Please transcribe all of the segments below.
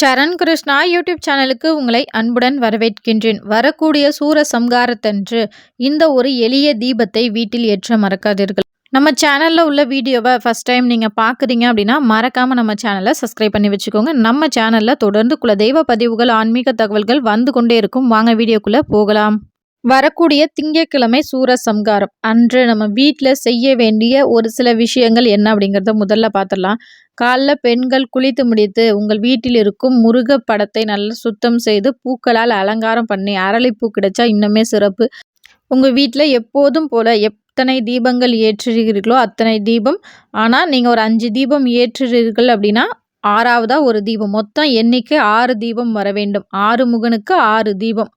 சரண் Krishna YouTube சேனலுக்கு உங்களை அன்புடன் வரவேற்கின்றேன். வரக்கூடிய சூர சம்காரத்தன்று இந்த ஒரு எளிய தீபத்தை வீட்டில் ஏற்ற மறக்காதீர்கள். நம்ம சேனலில் உள்ள வீடியோவை ஃபஸ்ட் டைம் நீங்கள் பார்க்குறீங்க அப்படின்னா மறக்காமல் நம்ம சேனலை சப்ஸ்கிரைப் பண்ணி வச்சுக்கோங்க. நம்ம சேனலில் தொடர்ந்து குல தெய்வ பதிவுகள் ஆன்மீக தகவல்கள் வந்து கொண்டே இருக்கும். வாங்க வீடியோக்குள்ளே போகலாம். வரக்கூடிய திங்கட்கிழமை சூர சம்காரம் அன்று நம்ம வீட்டில் செய்ய வேண்டிய ஒரு சில விஷயங்கள் என்ன அப்படிங்கிறத முதல்ல பார்த்துடலாம் காலைல பெண்கள் குளித்து முடித்து உங்கள் வீட்டில் இருக்கும் முருக படத்தை நல்லா சுத்தம் செய்து பூக்களால் அலங்காரம் பண்ணி அரளிப்பூ கிடைச்சா இன்னுமே சிறப்பு. உங்கள் வீட்டில் எப்போதும் போல் எத்தனை தீபங்கள் ஏற்றுகிறீர்களோ அத்தனை தீபம். ஆனால் நீங்கள் ஒரு அஞ்சு தீபம் ஏற்றுறீர்கள் அப்படின்னா ஆறாவதாக ஒரு தீபம். மொத்தம் எண்ணிக்கை ஆறு தீபம் வர வேண்டும். ஆறு முகனுக்கு ஆறு தீபம்.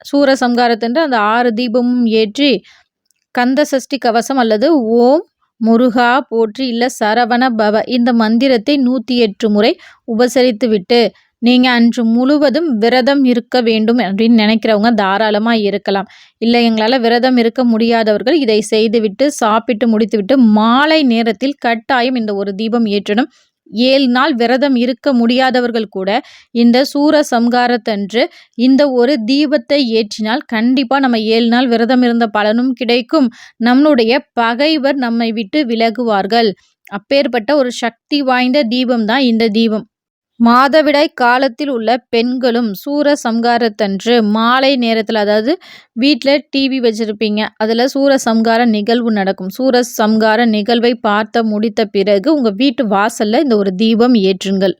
சூரசம்காரத்தன்று அந்த ஆறு தீபமும் ஏற்றி கந்த சஷ்டி கவசம் அல்லது ஓம் முருகா போற்றி இல்லை சரவண பவ இந்த மந்திரத்தை நூற்றி எட்டு முறை உபசரித்துவிட்டு நீங்கள் அன்று முழுவதும் விரதம் இருக்க வேண்டும் அப்படின்னு நினைக்கிறவங்க தாராளமாக இருக்கலாம். இல்லை எங்களால் விரதம் இருக்க முடியாதவர்கள் இதை செய்துவிட்டு சாப்பிட்டு முடித்துவிட்டு மாலை நேரத்தில் கட்டாயம் இந்த ஒரு தீபம் ஏற்றணும். ஏழு நாள் விரதம் இருக்க முடியாதவர்கள் கூட இந்த சூர சம்காரத்தன்று இந்த ஒரு தீபத்தை ஏற்றினால் கண்டிப்பாக நம்ம ஏழு நாள் விரதம் இருந்த பலனும் கிடைக்கும். நம்மளுடைய பகைவர் நம்மை விட்டு விலகுவார்கள். அப்பேற்பட்ட ஒரு சக்தி வாய்ந்த தீபம் தான் இந்த தீபம். மாதவிடாய் காலத்தில் உள்ள பெண்களும் சூர சம்காரத்தன்று மாலை நேரத்தில் அதாவது வீட்டில் டிவி வச்சுருப்பீங்க. அதில் சூர சம்கார நிகழ்வு நடக்கும். சூர சம்கார நிகழ்வை பார்த்த முடித்த பிறகு உங்கள் வீட்டு வாசலில் இந்த ஒரு தீபம் ஏற்றுங்கள்.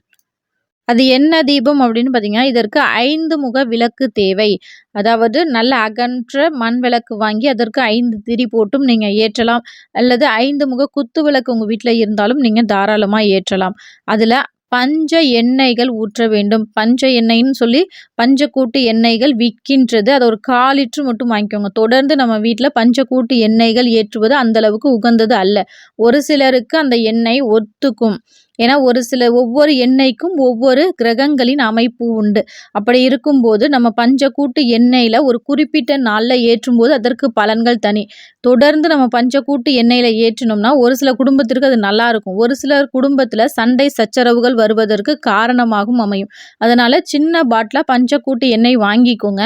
அது என்ன தீபம் அப்படின்னு பார்த்தீங்கன்னா இதற்கு ஐந்து முக விளக்கு தேவை. அதாவது நல்ல அகன்ற மண் விளக்கு வாங்கி அதற்கு ஐந்து திரி போட்டும் நீங்கள் ஏற்றலாம். அல்லது ஐந்து முக குத்து விளக்கு உங்கள் வீட்டில் இருந்தாலும் நீங்கள் தாராளமாக ஏற்றலாம். அதில் பஞ்ச எண்ணெய்கள் ஊற்ற வேண்டும். பஞ்ச எண்ணெய்ன்னு சொல்லி பஞ்சக்கூட்டு எண்ணெய்கள் விற்கின்றது. அதை ஒரு கால் லிட்ரு மட்டும் வாங்கிக்கோங்க. தொடர்ந்து நம்ம வீட்டில் பஞ்சக்கூட்டு எண்ணெய்கள் ஏற்றுவது அந்தளவுக்கு உகந்தது அல்ல. ஒரு சிலருக்கு அந்த எண்ணெய் ஒத்துக்கும். ஏன்னா ஒரு சில ஒவ்வொரு எண்ணெய்க்கும் ஒவ்வொரு கிரகங்களின் அமைப்பு உண்டு. அப்படி இருக்கும்போது நம்ம பஞ்சக்கூட்டு எண்ணெயில் ஒரு குறிப்பிட்ட நாளில் ஏற்றும்போது அதற்கு பலன்கள் தனி. தொடர்ந்து நம்ம பஞ்சக்கூட்டு எண்ணெயில் ஏற்றினோம்னா ஒரு சில குடும்பத்திற்கு அது நல்லாயிருக்கும். ஒரு சிலர் குடும்பத்தில் சண்டை சச்சரவுகள் வருவதற்கு காரணமாகவும் அமையும். அதனால் சின்ன பாட்டில் பஞ்சக்கூட்டு எண்ணெய் வாங்கிக்கோங்க.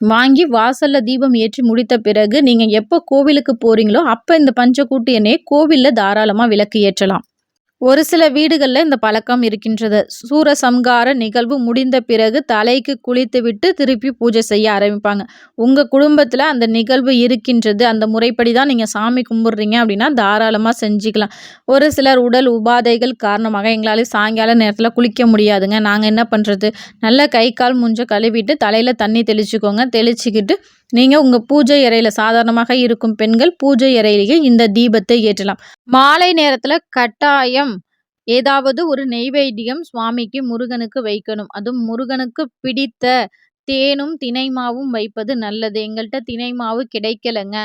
வாங்கி வாசலில் தீபம் ஏற்றி முடித்த பிறகு நீங்கள் எப்போ கோவிலுக்கு போகிறீங்களோ அப்போ இந்த பஞ்சக்கூட்டு எண்ணெயை கோவிலில் தாராளமாக விளக்கு ஏற்றலாம். ஒரு சில வீடுகளில் இந்த பழக்கம் இருக்கின்றது. சூரசம்கார நிகழ்வு முடிந்த பிறகு தலைக்கு குளித்துவிட்டு திருப்பி பூஜை செய்ய ஆரம்பிப்பாங்க. உங்கள் குடும்பத்தில் அந்த நிகழ்வு இருக்கின்றது. அந்த முறைப்படி தான் நீங்கள் சாமி கும்பிட்றீங்க அப்படின்னா தாராளமாக செஞ்சுக்கலாம். ஒரு சிலர் உடல் உபாதைகள் காரணமாக எங்களால் சாயங்கால நேரத்தில் குளிக்க முடியாதுங்க. நாங்கள் என்ன பண்ணுறது நல்லா கை கால் முஞ்ச கழுவிட்டு தலையில் தண்ணி தெளிச்சுக்கோங்க. தெளிச்சுக்கிட்டு நீங்கள் உங்கள் பூஜை அறையில் சாதாரணமாக இருக்கும் பெண்கள் பூஜை அறையிலேயே இந்த தீபத்தை ஏற்றலாம். மாலை நேரத்தில் கட்டாயம் ஏதாவது ஒரு நெய்வேத்தியம் சுவாமிக்கு முருகனுக்கு வைக்கணும். அதுவும் முருகனுக்கு பிடித்த தேனும் தினைமாவும் வைப்பது நல்லது. எங்கள்கிட்ட தினைமாவு கிடைக்கலைங்க. கிடைக்கலங்க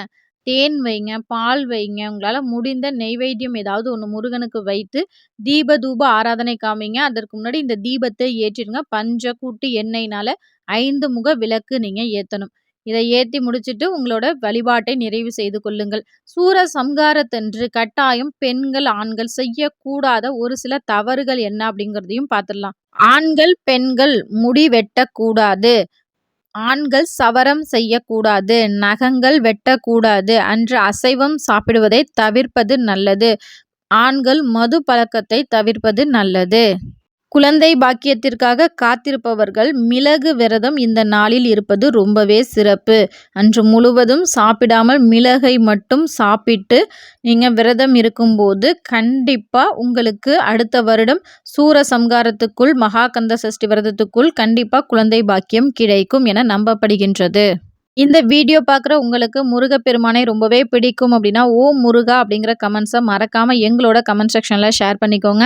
தேன் வைங்க பால் வைங்க. உங்களால் முடிந்த நெய்வேத்தியம் ஏதாவது ஒன்று முருகனுக்கு வைத்து தீப தூப ஆராதனை காமிங்க. அதற்கு முன்னாடி இந்த தீபத்தை ஏற்றிடுங்க. பஞ்ச கூட்டு எண்ணெய்னால ஐந்து முக விளக்கு நீங்கள் ஏற்றணும் இதை ஏற்றி முடிச்சுட்டு உங்களோட வழிபாட்டை நிறைவு செய்து கொள்ளுங்கள். சூர சம்காரத்தன்று கட்டாயம் பெண்கள் ஆண்கள் செய்யக்கூடாத ஒரு சில தவறுகள் என்ன அப்படிங்கிறதையும் பார்த்துடலாம். ஆண்கள் பெண்கள் முடி வெட்டக்கூடாது. ஆண்கள் சவரம் செய்யக்கூடாது. நகங்கள் வெட்டக்கூடாது. அன்று அசைவம் சாப்பிடுவதை தவிர்ப்பது நல்லது. ஆண்கள் மது பழக்கத்தை தவிர்ப்பது நல்லது. குழந்தை பாக்கியத்திற்காக காத்திருப்பவர்கள் மிளகு விரதம் இந்த நாளில் இருப்பது ரொம்பவே சிறப்பு. அன்று முழுவதும் சாப்பிடாமல் மிளகை மட்டும் சாப்பிட்டு நீங்கள் விரதம் இருக்கும்போது கண்டிப்பாக உங்களுக்கு அடுத்த வருடம் சூர சம்காரத்துக்குள் மகாகந்த சஷ்டி விரதத்துக்குள் கண்டிப்பாக குழந்தை பாக்கியம் கிடைக்கும் என நம்பப்படுகின்றது. இந்த வீடியோ பார்க்குற உங்களுக்கு முருகப்பெருமானை ரொம்பவே பிடிக்கும் அப்படின்னா ஓ முருகா அப்படிங்கிற கமெண்ட்ஸை மறக்காமல் எங்களோட கமெண்ட் செக்ஷனில் ஷேர் பண்ணிக்கோங்க.